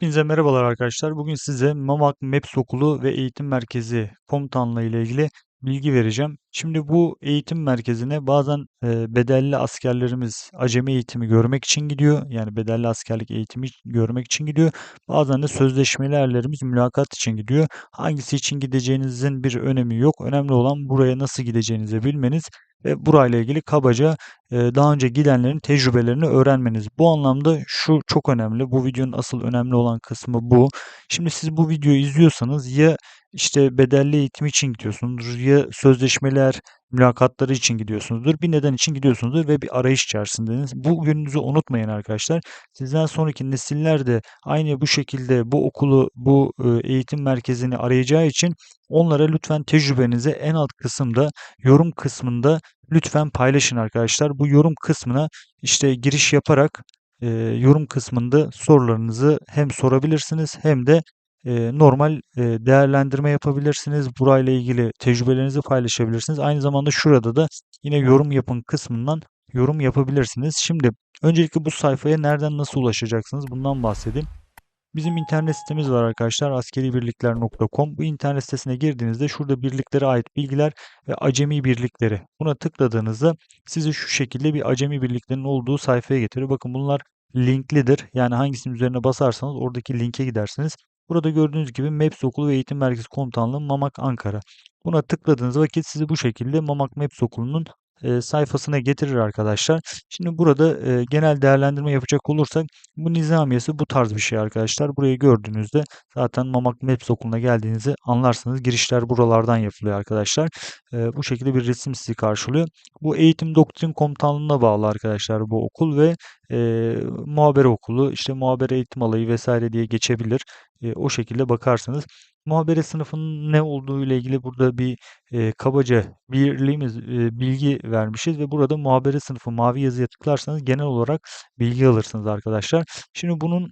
Hepinize merhabalar arkadaşlar. Bugün size Mamak Maps Okulu ve Eğitim Merkezi komutanlığı ile ilgili bilgi vereceğim. Şimdi bu eğitim merkezine bazen e, bedelli askerlerimiz acemi eğitimi görmek için gidiyor. Yani bedelli askerlik eğitimi görmek için gidiyor. Bazen de sözleşmeli erlerimiz mülakat için gidiyor. Hangisi için gideceğinizin bir önemi yok. Önemli olan buraya nasıl gideceğinizi bilmeniz ve burayla ilgili kabaca daha önce gidenlerin tecrübelerini öğrenmeniz. Bu anlamda şu çok önemli. Bu videonun asıl önemli olan kısmı bu. Şimdi siz bu videoyu izliyorsanız ya işte bedelli eğitim için gidiyorsunuzdur ya sözleşmeler, mülakatları için gidiyorsunuzdur. Bir neden için gidiyorsunuzdur ve bir arayış içerisindesiniz. Bu gününüzü unutmayın arkadaşlar. Sizden sonraki nesiller de aynı bu şekilde bu okulu, bu e, eğitim merkezini arayacağı için onlara lütfen tecrübenizi en alt kısımda, yorum kısmında lütfen paylaşın arkadaşlar. Bu yorum kısmına işte giriş yaparak e, yorum kısmında sorularınızı hem sorabilirsiniz hem de normal değerlendirme yapabilirsiniz. Burayla ilgili tecrübelerinizi paylaşabilirsiniz. Aynı zamanda şurada da yine yorum yapın kısmından yorum yapabilirsiniz. Şimdi öncelikle bu sayfaya nereden nasıl ulaşacaksınız bundan bahsedeyim. Bizim internet sitemiz var arkadaşlar askeribirlikler.com. Bu internet sitesine girdiğinizde şurada birliklere ait bilgiler ve acemi birlikleri. Buna tıkladığınızda sizi şu şekilde bir acemi birliklerin olduğu sayfaya getiriyor. Bakın bunlar linklidir. Yani hangisinin üzerine basarsanız oradaki linke gidersiniz. Burada gördüğünüz gibi MEPS Okulu ve Eğitim Merkezi Komutanlığı Mamak Ankara. Buna tıkladığınız vakit sizi bu şekilde Mamak MEPS Okulu'nun sayfasına getirir arkadaşlar. Şimdi burada genel değerlendirme yapacak olursak bu nizamiyesi bu tarz bir şey arkadaşlar. Burayı gördüğünüzde zaten Mamak Maps okuluna geldiğinizi anlarsınız. Girişler buralardan yapılıyor arkadaşlar. Bu şekilde bir resim sizi karşılıyor. Bu eğitim doktrin komutanlığına bağlı arkadaşlar bu okul ve e, muhabere okulu işte muhabere eğitim alayı vesaire diye geçebilir. E, o şekilde bakarsanız muhabere sınıfının ne olduğu ile ilgili burada bir e, kabaca birliğimiz e, bilgi vermişiz ve burada muhabere sınıfı mavi yazıya tıklarsanız genel olarak bilgi alırsınız arkadaşlar. Şimdi bunun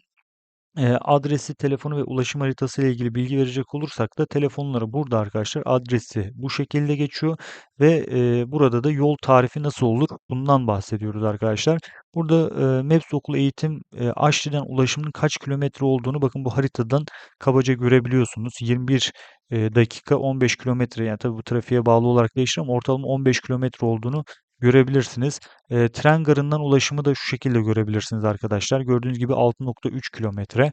adresi, telefonu ve ulaşım haritası ile ilgili bilgi verecek olursak da telefonları burada arkadaşlar. Adresi bu şekilde geçiyor ve burada da yol tarifi nasıl olur bundan bahsediyoruz arkadaşlar. Burada e, Maps okulu eğitim e, Aşli'den ulaşımın kaç kilometre olduğunu bakın bu haritadan kabaca görebiliyorsunuz. 21 dakika 15 kilometre yani tabii bu trafiğe bağlı olarak değişir ama ortalama 15 kilometre olduğunu görebilirsiniz. E, tren garından ulaşımı da şu şekilde görebilirsiniz arkadaşlar. Gördüğünüz gibi 6.3 kilometre.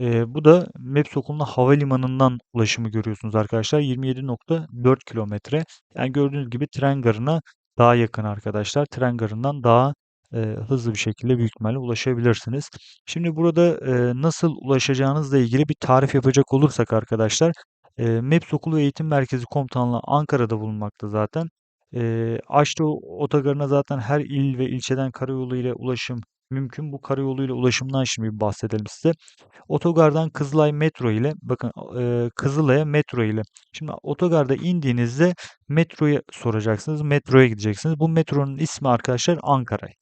E, bu da Maps okuluna havalimanından ulaşımı görüyorsunuz arkadaşlar. 27.4 kilometre. Yani gördüğünüz gibi tren garına daha yakın arkadaşlar. Tren garından daha e, hızlı bir şekilde büyük ihtimalle ulaşabilirsiniz. Şimdi burada e, nasıl ulaşacağınızla ilgili bir tarif yapacak olursak arkadaşlar. E, Maps Okulu Eğitim Merkezi Komutanlığı Ankara'da bulunmakta zaten. E, Aşlı Otogarı'na zaten her il ve ilçeden karayolu ile ulaşım mümkün. Bu karayolu ile ulaşımdan şimdi bir bahsedelim size. Otogardan Kızılay metro ile bakın e, Kızılay'a metro ile. Şimdi otogarda indiğinizde metroyu soracaksınız. Metroya gideceksiniz. Bu metronun ismi arkadaşlar Ankaray.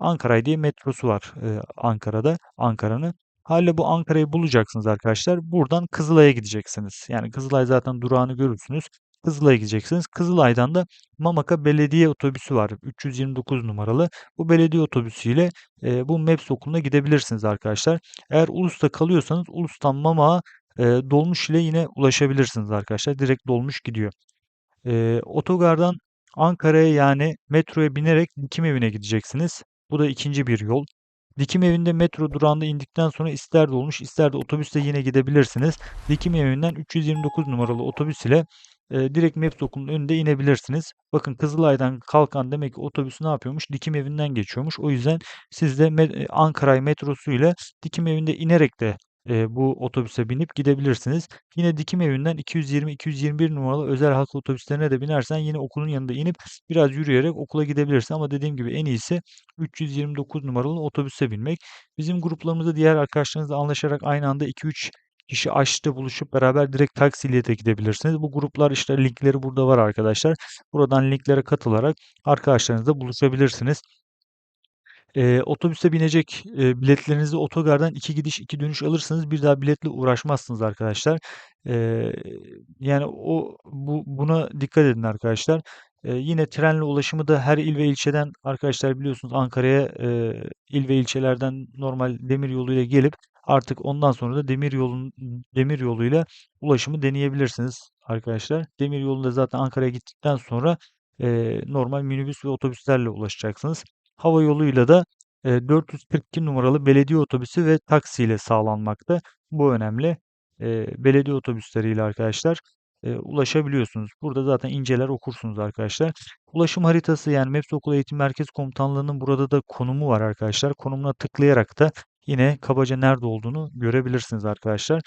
Ankaray diye metrosu var e, Ankara'da. Ankara'nın. Haliyle bu Ankara'yı bulacaksınız arkadaşlar. Buradan Kızılay'a gideceksiniz. Yani Kızılay zaten durağını görürsünüz. Kızılay'a gideceksiniz. Kızılay'dan da Mamaka Belediye Otobüsü var. 329 numaralı. Bu belediye otobüsüyle e, bu MEPS okuluna gidebilirsiniz arkadaşlar. Eğer Ulus'ta kalıyorsanız Ulus'tan Mamak'a e, dolmuş ile yine ulaşabilirsiniz arkadaşlar. Direkt dolmuş gidiyor. E, otogardan Ankara'ya yani metroya binerek dikim evine gideceksiniz. Bu da ikinci bir yol. Dikim evinde metro durağında indikten sonra ister dolmuş ister de otobüste yine gidebilirsiniz. Dikim evinden 329 numaralı otobüs ile e, direkt Maps okulunun önünde inebilirsiniz. Bakın Kızılay'dan kalkan demek ki otobüs ne yapıyormuş? Dikim evinden geçiyormuş. O yüzden siz de e, Ankara metrosu ile Dikim evinde inerek de e, bu otobüse binip gidebilirsiniz. Yine Dikim evinden 220-221 numaralı özel halk otobüslerine de binersen yine okulun yanında inip biraz yürüyerek okula gidebilirsin. Ama dediğim gibi en iyisi 329 numaralı otobüse binmek. Bizim gruplarımızda diğer arkadaşlarınızla anlaşarak aynı anda 2-3 kişi Aşçı'da buluşup beraber direkt taksiyle de gidebilirsiniz. Bu gruplar işte linkleri burada var arkadaşlar. Buradan linklere katılarak arkadaşlarınızla buluşabilirsiniz. E, otobüse binecek e, biletlerinizi otogardan iki gidiş iki dönüş alırsanız bir daha biletle uğraşmazsınız arkadaşlar. E, yani o bu buna dikkat edin arkadaşlar. E, yine trenle ulaşımı da her il ve ilçeden arkadaşlar biliyorsunuz Ankara'ya e, il ve ilçelerden normal demir yoluyla gelip Artık ondan sonra da demir yolun demir yoluyla ulaşımı deneyebilirsiniz arkadaşlar. Demir yolunda zaten Ankara'ya gittikten sonra e, normal minibüs ve otobüslerle ulaşacaksınız. Hava yoluyla da e, 442 numaralı belediye otobüsü ve taksi ile sağlanmakta. Bu önemli. E, belediye otobüsleriyle arkadaşlar e, ulaşabiliyorsunuz. Burada zaten inceler okursunuz arkadaşlar. Ulaşım haritası yani Maps Okul Eğitim Merkez Komutanlığı'nın burada da konumu var arkadaşlar. Konumuna tıklayarak da yine kabaca nerede olduğunu görebilirsiniz arkadaşlar.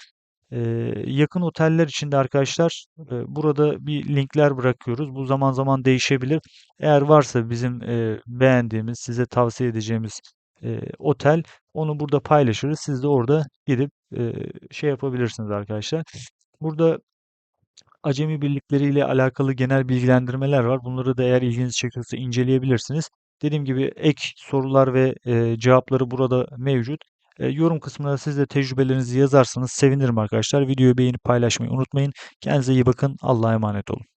Ee, yakın oteller için de arkadaşlar e, burada bir linkler bırakıyoruz. Bu zaman zaman değişebilir. Eğer varsa bizim e, beğendiğimiz, size tavsiye edeceğimiz e, otel onu burada paylaşırız. Siz de orada gidip e, şey yapabilirsiniz arkadaşlar. Burada acemi birlikleriyle alakalı genel bilgilendirmeler var. Bunları da eğer ilginizi çekiyorsa inceleyebilirsiniz. Dediğim gibi ek sorular ve e, cevapları burada mevcut. E, yorum kısmına siz de tecrübelerinizi yazarsanız sevinirim arkadaşlar. Videoyu beğenip paylaşmayı unutmayın. Kendinize iyi bakın. Allah'a emanet olun.